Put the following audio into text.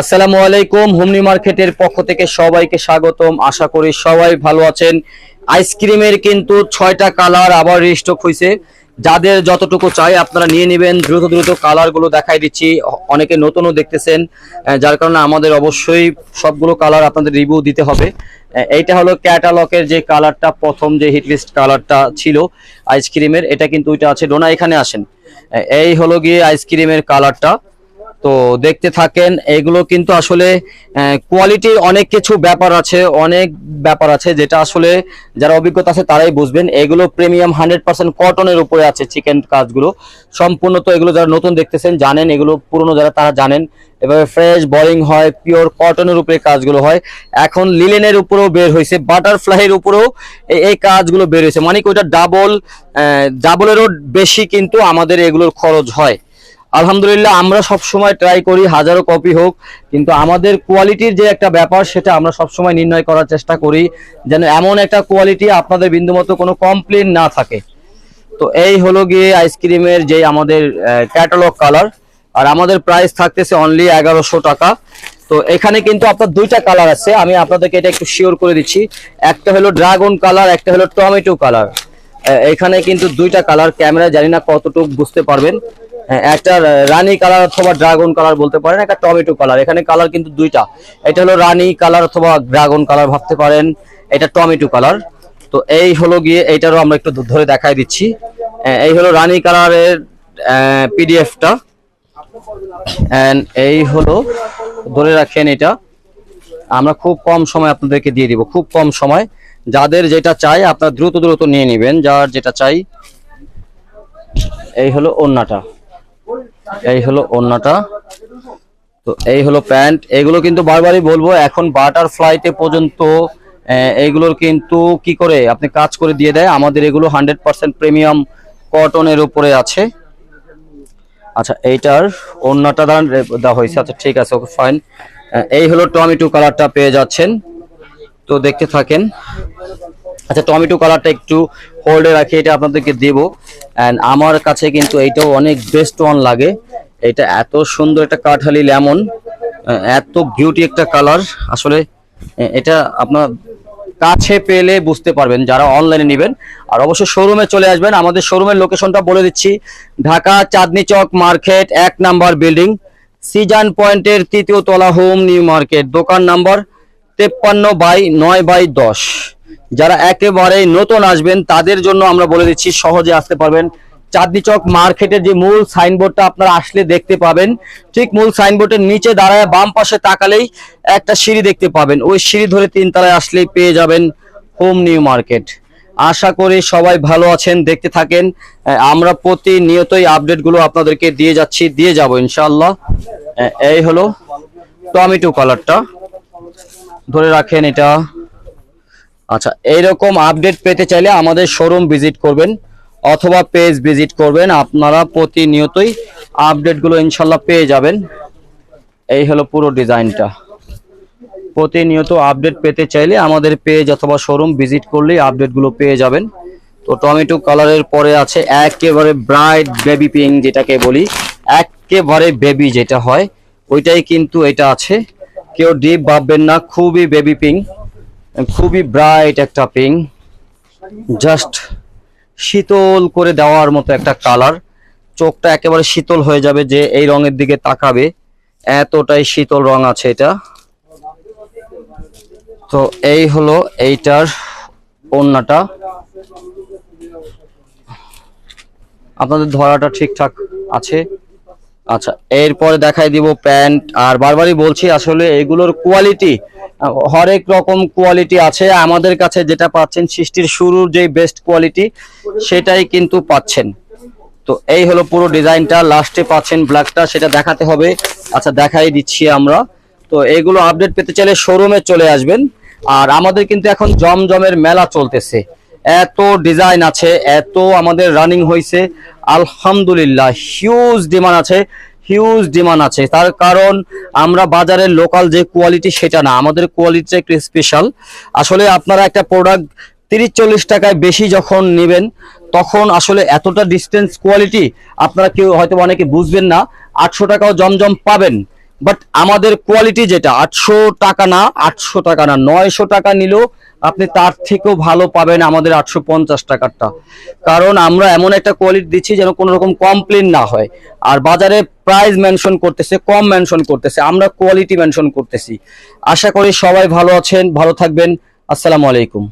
আসসালামু আলাইকুম, হুমনি মার্কেটের পক্ষ থেকে সবাইকে স্বাগতম। আশা করি সবাই ভালো আছেন। আইসক্রিমের কিন্তু ছয়টা কালার আবার রিস্টক হয়েছে যাদের যতটুকু চাই আপনারা নিয়ে নেবেন। দ্রুত দ্রুত কালারগুলো দেখাই দিচ্ছি। অনেকে নতুনও দেখতেছেন যার কারণে আমাদের অবশ্যই সবগুলো কালার আপনাদের রিভিউ দিতে হবে। এইটা হলো ক্যাটালগের যে কালারটা, প্রথম যে হিটলিস্ট কালারটা ছিল আইসক্রিমের, এটা কিন্তু ওইটা আছে। ডোনা, এখানে আসেন। এই হলো গিয়ে আইসক্রিমের কালারটা। তো দেখতে থাকেন, এগুলো কিন্তু আসলে কোয়ালিটির অনেক কিছু ব্যাপার আছে, অনেক ব্যাপার আছে যেটা আসলে যারা অভিজ্ঞতা আছে তারাই বুঝবেন। এগুলো প্রিমিয়াম হান্ড্রেড পার্সেন্ট কটনের উপরে আছে চিকেন কাজগুলো। সম্পূর্ণ তো এগুলো যারা নতুন দেখতেছেন জানেন, এগুলো পুরনো যারা তারা জানেন। এভাবে ফ্রেশ বোরিং হয় পিওর কটনের উপরে কাজগুলো হয়। এখন লিলেনের উপরেও বের হয়েছে বাটারফ্লাইয়ের উপরেও এই কাজগুলো বের হয়েছে। মানে কি ওইটা ডাবল ডাবলেরও বেশি কিন্তু আমাদের এগুলোর খরচ হয়। আলহামদুলিল্লাহ আমরা সব সময় ট্রাই করি, হাজারো কপি হোক, কিন্তু আমাদের কোয়ালিটির যে একটা ব্যাপার, সেটা আমরা সব সময় নির্ণয় করার চেষ্টা করি, যেন এমন একটা কোয়ালিটি আপনাদের বিন্দুমতো কোনো কমপ্লেন না থাকে। তো এই হলো গিয়ে আইসক্রিমের যে আমাদের ক্যাটালগ কালার আর আমাদের প্রাইস থাকতেছে অনলি এগারোশো টাকা। তো এখানে কিন্তু আপনার দুইটা কালার আছে, আমি আপনাদেরকে এটা একটু শিওর করে দিচ্ছি। একটা হলো ড্রাগন কালার একটা হলো টমেটো কালার এখানে কিন্তু দুইটা কালার ক্যামেরা জানি না কতটুকু বুঝতে পারবেন। একটা রানী কালার অথবা ড্রাগন কালার বলতে পারেন একটা টমেটো কালার। এখানে কালার কিন্তু দুইটা। এটা হলো রানী কালার অথবা ড্রাগন কালার ভাবতে পারেন এটা টমেটো কালার। তো এই হলো গিয়ে এইটারও আমরা একটু ধরে দেখাই দিচ্ছি। আহ, এই হলো রানী কালারের পিডিএফটা। এই হলো ধরে রাখেন এটা। আমরা খুব কম সময় আপনাদেরকে দিয়ে দিব খুব কম সময়। যাদের যেটা চাই আপনারা দ্রুত দ্রুত নিয়ে নেবেন যার যেটা চাই। এই হলো ওন্নাটা এই হলো ওন্নাটা। তো এই হলো প্যান্ট। এগুলো কিন্তু বারবারই বলব, এখন বাটারফ্লাইতে পর্যন্ত এইগুলোর কিন্তু কি করে আপনি কাজ করে দিয়ে দেয়। আমাদের এগুলো হান্ড্রেড পার্সেন্ট প্রিমিয়াম কটনের উপরে আছে। আচ্ছা এইটার অন্যটা দাঁড়ান দেওয়া হয়েছে। আচ্ছা ঠিক আছে, ওকে ফাইন এই হলো টমেটো কালারটা পেয়ে যাচ্ছেন। তো দেখতে থাকেন। আচ্ছা টমেটো কালারটা একটু হোল্ডে রাখি, এটা আপনাদেরকে দেবো। অ্যান্ড আমার কাছে কিন্তু এইটাও অনেক বেস্ট ওয়ান লাগে। এটা এত সুন্দর একটা কাঠালি লেমন এত বিউটি একটা কালার আসলে এটা আপনার কাছে পেলে বুঝতে পারবেন যারা অনলাইনে নেবেন। আর অবশ্যই শোরুমে চলে আসবেন। আমাদের শোরুমের লোকেশনটা বলে দিচ্ছি। ঢাকা চাঁদনি চক মার্কেট এক নাম্বার বিল্ডিং সিজান পয়েন্টের তৃতীয় তলা হোম নিউ মার্কেট দোকান নাম্বার তেপ্পান্ন বাই নয় বাই দশ। যারা একেবারে নতুন আসবেন তাদের জন্য আমরা বলে দিচ্ছি সহজে আসতে পারবেন। চাঁদনি চক মার্কেটের যে মূল সাইনবোর্ডটা আপনারা আসলে দেখতে পাবেন ঠিক মূল সাইনবোর্ডের নিচে দাঁড়ায় বাম পাশে তাকালেই একটা সিঁড়ি দেখতে পাবেন। ওই সিঁড়ি ধরে তিন তলায় আসলেই পেয়ে যাবেন হোম নিউ মার্কেট। আশা করি সবাই ভালো আছেন দেখতে থাকেন। আমরা প্রতিনিয়তই আপডেটগুলো আপনাদেরকে দিয়ে যাচ্ছি দিয়ে যাব ইনশাআল্লাহ। আহ, এই হলো টমেটো কালারটা। ধরে রাখেন এটা। আচ্ছা এইরকম আপডেট পেতে চাইলে আমাদের শোরুম ভিজিট করবেন অথবা পেজ ভিজিট করবেন। আপনারা প্রতিনিয়তই আপডেটগুলো ইনশাল্লাহ পেয়ে যাবেন। এই হলো পুরো ডিজাইনটা প্রতিনিয়ত আপডেট পেতে চাইলে আমাদের পেজ অথবা শোরুম ভিজিট করলেই আপডেটগুলো পেয়ে যাবেন। তো টমেটো কালারের পরে আছে একেবারে ব্রাইট বেবি পিঙ্ক যেটাকে বলি। একেবারে বেবি যেটা হয়, ওইটাই কিন্তু এটা আছে। কেউ ডিপ ভাববেন না, খুবই বেবি পিঙ্ক খুবই ব্রাইট একটা পিঙ্ক জাস্ট শীতল করে দেওয়ার মতো একটা কালার চোখটা একেবারে শীতল হয়ে যাবে যে এই রঙের দিকে তাকাবে। এতটাই শীতল রং আছে এটা। তো এই হলো এইটার ওন্নাটা। আপনাদের ধরাটা ঠিকঠাক আছে। আচ্ছা এরপরে দেখাই দিব প্যান্ট। আর বারবারই বলছি, আসলে এগুলোর কোয়ালিটি হরেক রকম কোয়ালিটি আছে। আমাদের কাছে যেটা পাচ্ছেন, সৃষ্টির শুরুর যে বেস্ট কোয়ালিটি সেটাই কিন্তু পাচ্ছেন। তো এই হলো পুরো ডিজাইনটা। লাস্টে পাচ্ছেন ব্ল্যাকটা সেটা দেখাতে হবে। আচ্ছা দেখাই দিচ্ছি আমরা। তো এইগুলো আপডেট পেতে চাইলে শোরুমে চলে আসবেন। আর আমাদের কিন্তু এখন জমজমের মেলা চলতেছে। এত ডিজাইন আছে, এত আমাদের রানিং হয়েছে আলহামদুলিল্লাহ হিউজ ডিমান্ড আছে হিউজ ডিমান্ড আছে। তার কারণ, আমরা বাজারের লোকাল যে কোয়ালিটি সেটা না, আমাদের কোয়ালিটিটা একটু স্পেশাল আসলে আপনারা একটা প্রোডাক্ট তিরিশ চল্লিশ টাকায় বেশি যখন নেবেন, তখন আসলে এতটা ডিস্টেন্স কোয়ালিটি আপনারা কেউ হয়তো অনেকে বুঝবেন না, আটশো টাকাও জমজম পাবেন। বাট আমাদের কোয়ালিটি যেটা, আটশো টাকা না, আটশো টাকা না, নয়শো টাকা নিলেও আপনি তার থেকেও ভালো পাবেন আমাদের আটশো পঞ্চাশ টাকারটা। কারণ আমরা এমন একটা কোয়ালিটি দিচ্ছি যেন কোনো রকম কমপ্লেন না হয়। আর বাজারে প্রাইস মেনশন করতেছে, কম মেনশন করতেছে, আমরা কোয়ালিটি মেনশন করতেছি। আশা করি সবাই ভালো আছেন, ভালো থাকবেন। আসসালামু আলাইকুম।